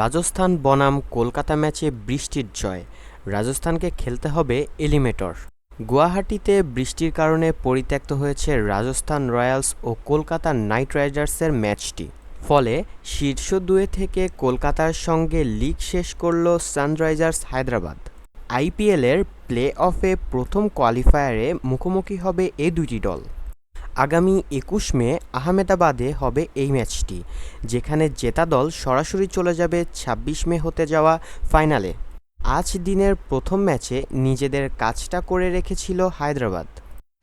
রাজস্থান বনাম কলকাতা ম্যাচে বৃষ্টির জয়। রাজস্থানকে খেলতে হবে এলিমেটর। গুয়াহাটিতে বৃষ্টির কারণে পরিত্যক্ত হয়েছে রাজস্থান রয়্যালস ও কলকাতা নাইট রাইডার্সের ম্যাচটি। ফলে শীর্ষ দুয়ে থেকে কলকাতার সঙ্গে লিগ শেষ করল সানরাইজার্স হায়দ্রাবাদ। আইপিএলের প্লে অফে প্রথম কোয়ালিফায়ারে মুখোমুখি হবে এই দুটি দল। আগামী একুশ মে আহমেদাবাদে হবে এই ম্যাচটি, যেখানে জেতা দল সরাসরি চলে যাবে ছাব্বিশ মে হতে যাওয়া ফাইনালে। আজ দিনের প্রথম ম্যাচে নিজেদের কাজটা করে রেখেছিল হায়দ্রাবাদ।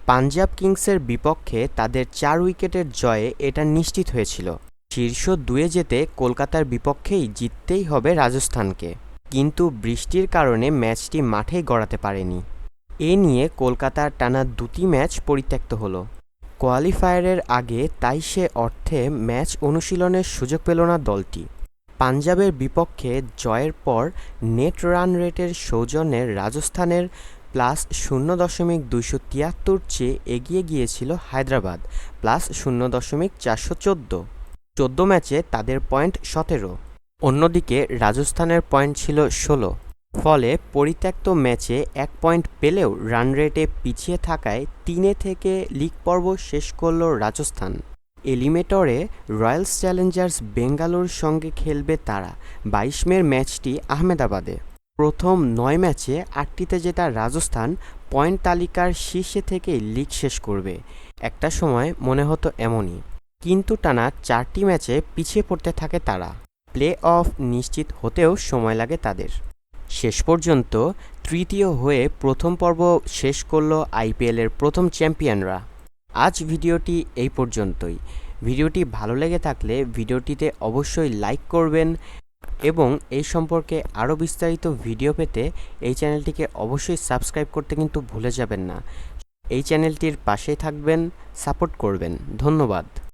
পাঞ্জাব কিংসের বিপক্ষে তাদের চার উইকেটের জয়ে এটা নিশ্চিত হয়েছিল। শীর্ষ দুয়ে যেতে কলকাতার বিপক্ষেই জিততেই হবে রাজস্থানকে। কিন্তু বৃষ্টির কারণে ম্যাচটি মাঠেই গড়াতে পারেনি। এ নিয়ে কলকাতার টানা দুটি ম্যাচ পরিত্যক্ত হলো। কোয়ালিফায়ারের আগে তাই সে অর্থে ম্যাচ অনুশীলনের সুযোগ পেল না দলটি। পাঞ্জাবের বিপক্ষে জয়ের পর নেট রান রেটের সৌজন্যে রাজস্থানের প্লাস শূন্য দশমিক দুইশো তিয়াত্তর চেয়ে এগিয়ে গিয়েছিল হায়দ্রাবাদ, প্লাস শূন্য দশমিক চারশো চোদ্দ। চোদ্দ ম্যাচে তাদের পয়েন্ট সতেরো। অন্যদিকে রাজস্থানের পয়েন্ট ছিল ষোলো। ফলে পরিত্যক্ত ম্যাচে এক পয়েন্ট পেলেও রান রেটে পিছিয়ে থাকায় তিনে থেকে লিগ পর্ব শেষ করল রাজস্থান। এলিমেটরে রয়্যালস চ্যালেঞ্জার্স বেঙ্গালোর সঙ্গে খেলবে তারা। বাইশ মের ম্যাচটি আহমেদাবাদে। প্রথম নয় ম্যাচে আটটিতে জেতা রাজস্থান পয়েন্ট তালিকার শীর্ষে থেকে লিগ শেষ করবে। একটা সময় মনে হতো এমনই। কিন্তু টানা চারটি ম্যাচে পিছিয়ে পড়তে থাকে তারা। প্লে অফ নিশ্চিত হতেও সময় লাগে তাদের। শেষ পর্যন্ত তৃতীয় হয়ে প্রথম পর্ব শেষ করল আইপিএলের প্রথম চ্যাম্পিয়নরা। আজ ভিডিওটি এই পর্যন্তই। ভিডিওটি ভালো লেগে থাকলে ভিডিওটিতে অবশ্যই লাইক করবেন এবং এই সম্পর্কে আরও বিস্তারিত ভিডিও পেতে এই চ্যানেলটিকে অবশ্যই সাবস্ক্রাইব করতে কিন্তু ভুলে যাবেন না। এই চ্যানেলটির পাশেই থাকবেন, সাপোর্ট করবেন। ধন্যবাদ।